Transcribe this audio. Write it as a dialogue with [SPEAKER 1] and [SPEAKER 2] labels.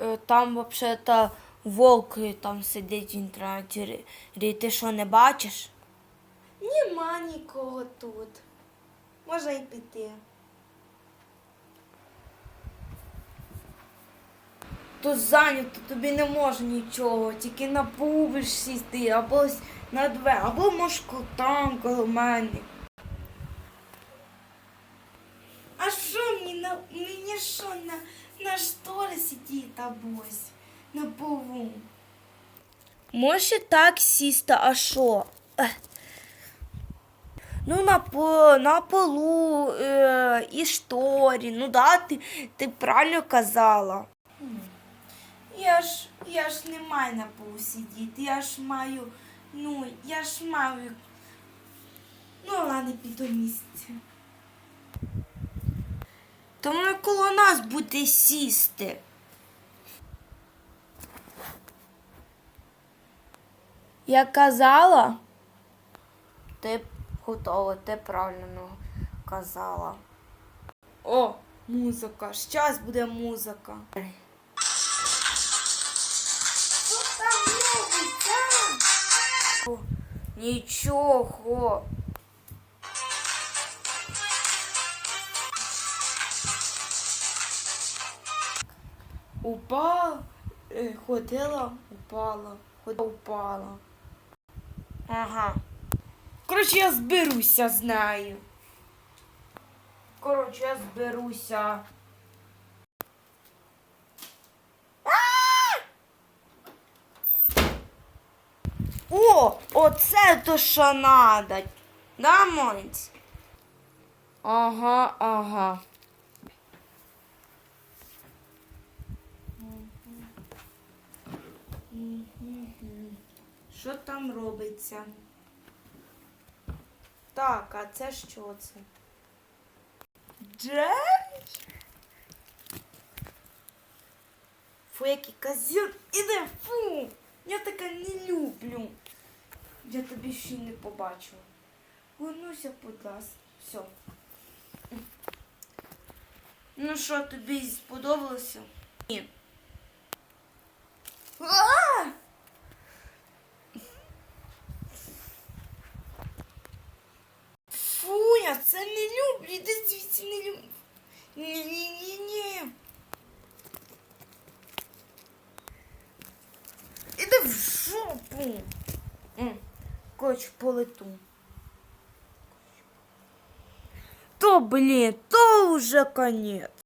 [SPEAKER 1] Е, Там взагалі волк е, там сидить в інтернеті. Ти що не бачиш?
[SPEAKER 2] Нема нікого тут. Можна й піти.
[SPEAKER 1] Тут зайнято, тобі не може нічого, тільки на пул сісти, або на двері, або може там коло мене.
[SPEAKER 2] А що мені на що на, на шторі сидіти абось? На полу.
[SPEAKER 1] Може так сісти, а що? Ех. Ну, на, по, на полу е, і шторі. Ну да, ти, ти правильно казала.
[SPEAKER 2] Я ж я ж не маю на полу сидіти, я ж маю, ну, я ж маю. Ну, ладно, піду місце.
[SPEAKER 1] То не коло нас буде сісти. Я казала, ти готова, ти правильно казала.
[SPEAKER 2] О, музика. Щас буде музика. Що там робиться?
[SPEAKER 1] Нічого.
[SPEAKER 2] Упала, е, ходила, упала, ходила, упала.
[SPEAKER 1] Ага.
[SPEAKER 2] Коротше, я зберуся з нею.
[SPEAKER 1] Коротше, я зберуся. О, оце то що надо. Да, Монць? Ага, ага.
[SPEAKER 2] Що там робиться? Так, а це що це? Джерч? Фу, який козюк. Іди, фу! Я таке не люблю. Я тобі ще не побачила. Вернуся, будь ласка. Все.
[SPEAKER 1] Ну що, тобі сподобалося? Ні.
[SPEAKER 2] А! Фу, я це не люблю. Іди звідси не люблю. Ні-ні-ні-ні. Іди в жопу.
[SPEAKER 1] М, Коротше, полету.
[SPEAKER 2] То, блін, то вже конець.